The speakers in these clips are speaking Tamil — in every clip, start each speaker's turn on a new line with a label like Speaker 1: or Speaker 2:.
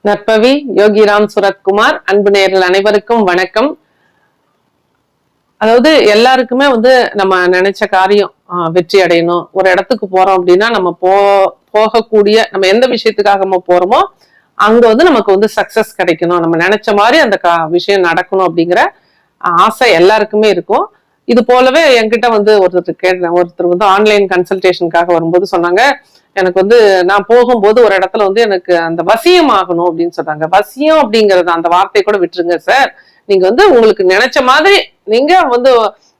Speaker 1: நற்பவி யோகிராம் சுரத்குமார் அன்பு நேயர்கள் அனைவருக்கும் வணக்கம். அதாவது எல்லாருக்குமே வந்து நம்ம நினைச்ச காரியம் வெற்றி அடையணும். ஒரு இடத்துக்கு போறோம் அப்படின்னா நம்ம போ போகக்கூடிய நம்ம எந்த விஷயத்துக்காக நம்ம போறோமோ அங்க வந்து நமக்கு வந்து சக்சஸ் கிடைக்கணும். நம்ம நினைச்ச மாதிரி அந்த கா- விஷயம் நடக்கணும் அப்படிங்கிற ஆசை எல்லாருக்குமே இருக்கும். இது போலவே என்கிட்ட வந்து ஒருத்தர் கேட்டேன். ஒருத்தர் வந்து ஆன்லைன் கன்சல்டேஷனுக்காக வரும்போது சொன்னாங்க எனக்கு வந்து நான் போகும்போது ஒரு இடத்துல வந்து எனக்கு அந்த வசியம் ஆகணும் அப்படின்னு சொன்னாங்க. வசியம் அப்படிங்கறது அந்த வார்த்தையை கூட விட்டுருங்க சார் நீங்க வந்து உங்களுக்கு நினைச்ச மாதிரி நீங்க வந்து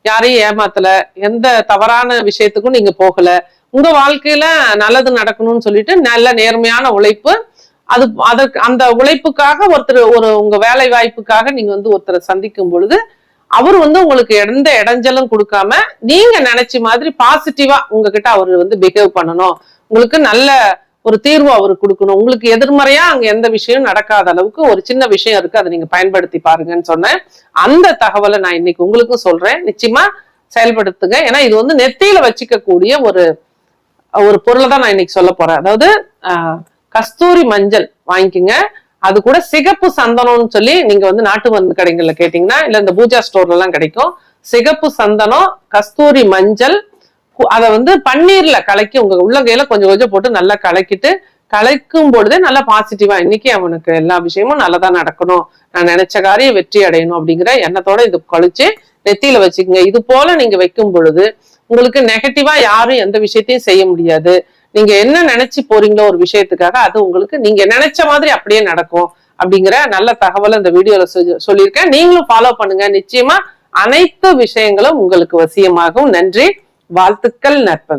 Speaker 1: யாரையும் ஏமாத்தல எந்த தவறான விஷயத்துக்கும் நீங்க போகல. உங்க வாழ்க்கையில நல்லது நடக்கணும்னு சொல்லிட்டு நல்ல நேர்மையான உழைப்பு அது அதற்கு அந்த உழைப்புக்காக ஒருத்தர் ஒரு உங்க வேலை வாய்ப்புக்காக நீங்க வந்து ஒருத்தரை சந்திக்கும் பொழுது அவர் வந்து உங்களுக்கு எந்த இடைஞ்சலும் கொடுக்காம நீங்க நினைச்ச மாதிரி பாசிட்டிவா உங்ககிட்ட அவர் வந்து பிஹேவ் பண்ணணும். உங்களுக்கு நல்ல ஒரு தீர்வு அவர் கொடுக்கணும். உங்களுக்கு எதிர்மறையா அங்க எந்த விஷயம் நடக்காத அளவுக்கு ஒரு சின்ன விஷயம் இருக்கு அதை நீங்க பயன்படுத்தி பாருங்கன்னு சொன்னேன். அந்த தகவலை நான் இன்னைக்கு உங்களுக்கும் சொல்றேன். நிச்சயமா செயல்படுத்துங்க. ஏன்னா இது வந்து நெத்தியில வச்சுக்க கூடிய ஒரு ஒரு பொருளை தான் நான் இன்னைக்கு சொல்ல போறேன். அதாவது ஆஹ், கஸ்தூரி மஞ்சள் வாங்கிக்கோங்க. அது கூட சிகப்பு சந்தனம்னு சொல்லி நீங்க வந்து நாட்டு மருந்து கடைகள்ல கேட்டீங்கன்னா இல்ல இந்த பூஜா ஸ்டோர்ல எல்லாம் கிடைக்கும். சிகப்பு சந்தனம் கஸ்தூரி மஞ்சள் அதை வந்து பன்னீர்ல கலக்கி உங்க உள்ளங்கையில கொஞ்சம் கொஞ்சம் போட்டு நல்லா கலக்கிட்டு கலைக்கும் பொழுதே நல்லா பாசிட்டிவா இன்னைக்கு அவனுக்கு எல்லா விஷயமும் நல்லதா நடக்கணும். நான் நினைச்ச காரியம் வெற்றி அடையணும் அப்படிங்கிற எண்ணத்தோட இது கழிச்சு நெத்தியில வச்சுக்கோங்க. இது போல நீங்க வைக்கும் பொழுது உங்களுக்கு நெகட்டிவா யாரும் எந்த விஷயத்தையும் செய்ய முடியாது. நீங்க என்ன நினைச்சு போறீங்களோ ஒரு விஷயத்துக்காக அது உங்களுக்கு நீங்க நினைச்ச மாதிரி அப்படியே நடக்கும் அப்படிங்கிற நல்ல தகவலை இந்த வீடியோல சொல்லி- சொல்லியிருக்கேன். நீங்களும் ஃபாலோ பண்ணுங்க. நிச்சயமா அனைத்து விஷயங்களும் உங்களுக்கு வசியமாகும். நன்றி. வாழ்த்துக்கள் நற்பது